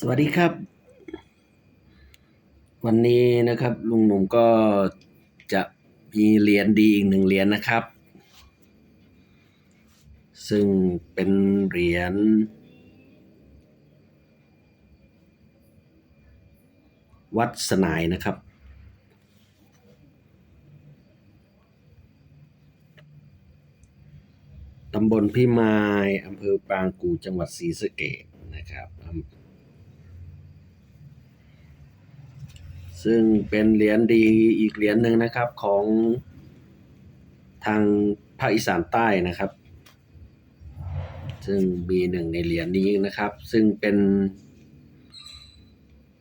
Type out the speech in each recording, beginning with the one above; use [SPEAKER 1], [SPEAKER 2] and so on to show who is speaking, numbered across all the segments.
[SPEAKER 1] สวัสดีครับ วันนี้นะครับลุงหนุ่มก็จะมีเหรียญดีอีกหนึ่งเหรียญนะครับ ซึ่งเป็นเหรียญวัดสนายนะครับ ตำบลพิมายอำเภอปางกูจังหวัดศรีสะเกษนะครับอำ ซึ่งเป็นเหรียญดีอีกเหรียญหนึ่งนะครับของทางภาคอีสานใต้นะครับ ซึ่งมีหนึ่งในเหรียญนี้นะครับ ซึ่งเป็น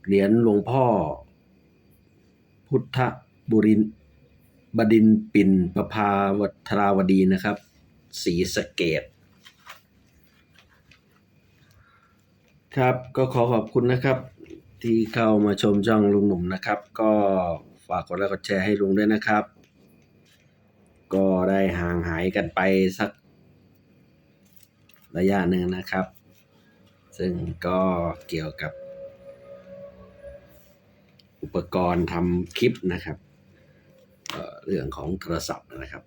[SPEAKER 1] เหรียญหลวงพ่อ พุทธบุรินบดินปิ่นประภาวัทราวดีนะครับศรีสเกดครับก็ขอขอบคุณนะครับ ที่เข้ามาชมช่องลุงหนุ่มนะครับ ก็ฝากกดไลค์กดแชร์ให้ลุงด้วยนะครับ ก็ได้ห่างหายกันไปสักระยะหนึ่งนะครับ ซึ่งก็เกี่ยวกับ อุปกรณ์ทำคลิปนะครับเเรื่องของโทรศัพท์นะครับ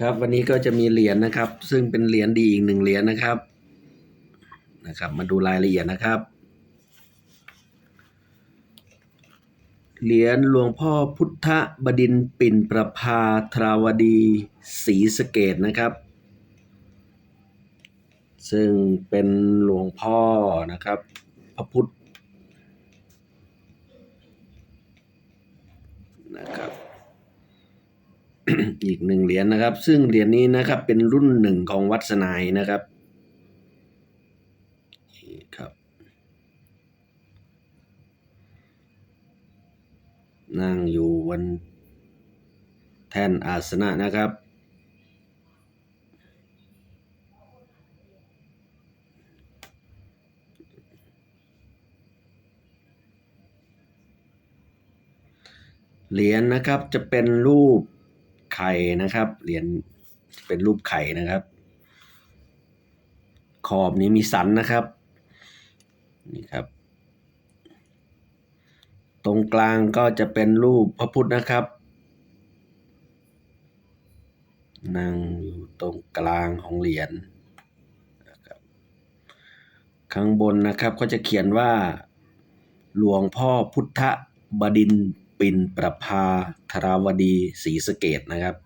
[SPEAKER 1] ครับวันนี้ก็จะมีเหรียญนะครับ ซึ่งเป็นเหรียญดีอีกหนึ่งเหรียญนะครับ นะครับ มาดูรายละเอียดนะครับ เหรียญหลวงพ่อพุทธบดินปิ่นประภาทราวดีศรีสเกดนะครับ ซึ่งเป็นหลวงพ่อนะครับ พระพุทธนะครับอีกหนึ่งเหรียญนะครับ ซึ่งเหรียญนี้นะครับเป็นรุ่นหนึ่งของวัดสนายนะครับนี่ครับ นั่งอยู่บนแท่นอาสนะนะครับ เหรียญนะครับจะเป็นรูปไข่นะครับ เหรียญเป็นรูปไข่นะครับ ขอบนี้มีสันนะครับ นี่ครับ ตรงกลางก็จะเป็นรูปพระพุทธนะครับนั่งอยู่ตรงกลางของเหรียญนะครับข้างบนนะครับก็จะเขียนว่า หลวงพ่อพุทธบดินทร์ปินประภาธราวดีศรีสเกดนะครับ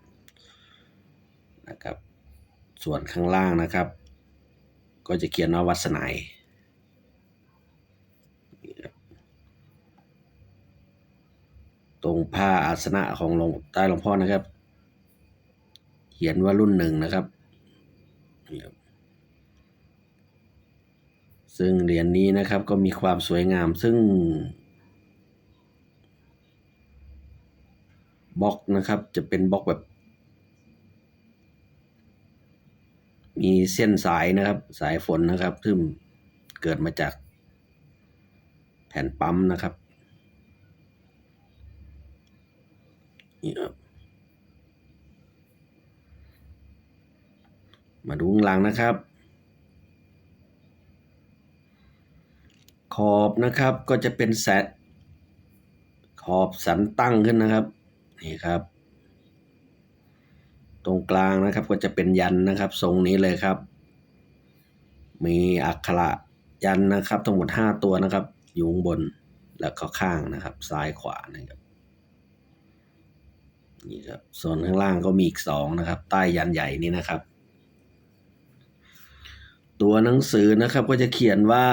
[SPEAKER 1] นะครับ ส่วนข้างล่างนะครับ ก็จะเขียนว่าวัดสนายนี่ครับ ตรงผ้าอาสนะของหลวงใต้หลวงพ่อนะครับ เขียนว่ารุ่นหนึ่งนะครับ ซึ่งเหรียญนี้นะครับก็มีความสวยงามซึ่งบล็อกนะครับจะเป็นบล็อกแบบ มีเส้นสายนะครับ สายฝนนะครับซึ่งเกิดมาจากแผ่นปั๊มนะครับนี่ครับ มาดูข้างหลังนะครับ ขอบนะครับก็จะเป็นแสะขอบสันตั้งขึ้นนะครับ นี่ครับ ตรงกลางนะครับก็จะเป็นยันนะครับ ทรงนี้เลยครับ มีอักขระยันนะครับ ทั้งหมดห้าตัวนะครับ อยู่ข้างบนแล้วก็ข้างนะครับ ซ้ายขวานะครับ นี่ครับส่วนข้างล่างก็มีอีกสองนะครับ ใต้ยันใหญ่นี้นะครับ ตัวหนังสือนะครับก็จะเขียนว่า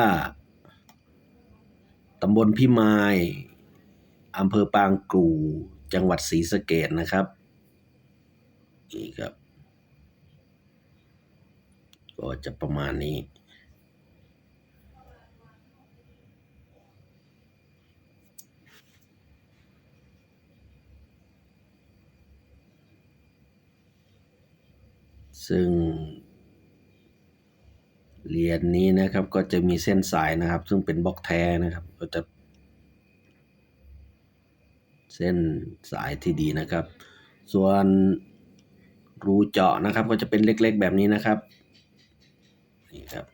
[SPEAKER 1] ตำบลพิมายอำเภอปางกู่จังหวัดศรีสะเกดนะครับนี่ครับ ก็จะประมาณนี้ ซึ่ง เหรียญนนี้นะครับก็จะมีเส้นสายนะครับ ซึ่งเป็นบล็อกแท้นะครับ ก็จะ เส้นสายที่ดีนะครับ ส่วนรูเจาะนะครับ ก็จะเป็นเล็กๆแบบนี้นะครับนี่ครับ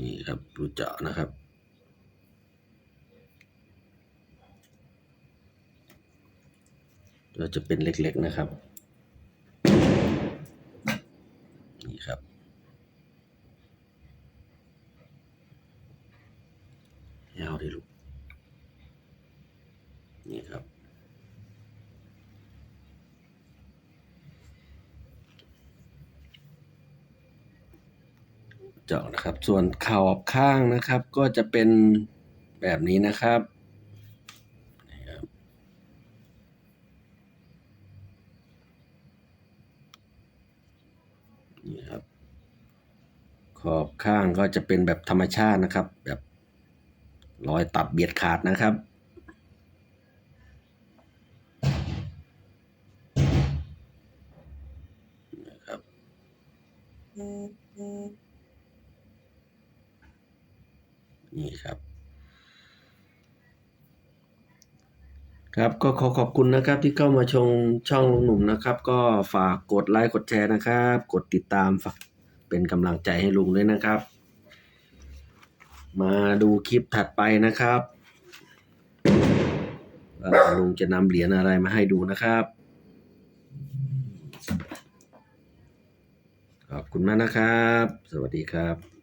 [SPEAKER 1] นี่ครับรูเจาะนะครับ ก็จะเป็นเล็กๆนะครับ นี่ครับ ยาวดิลูก นี่ครับ เจาะนะครับ ส่วนขอบข้างนะครับ ก็จะเป็นแบบนี้นะครับนี่ครับ นี่ครับ ขอบข้างก็จะเป็นแบบธรรมชาตินะครับ แบบรอยตัดเบียดขาดนะครับนะครับ นี่ครับ ครับก็ขอขอบคุณนะครับที่เข้ามาชมช่องลุงหนุ่มนะครับ ก็ฝากกดไลค์กดแชร์นะครับ กดติดตามฝากเป็นกำลังใจให้ลุงด้วยนะครับ มาดูคลิปถัดไปนะครับลุงจะนำเหรียญอะไรมาให้ดูนะครับ ขอบคุณมากนะครับ สวัสดีครับ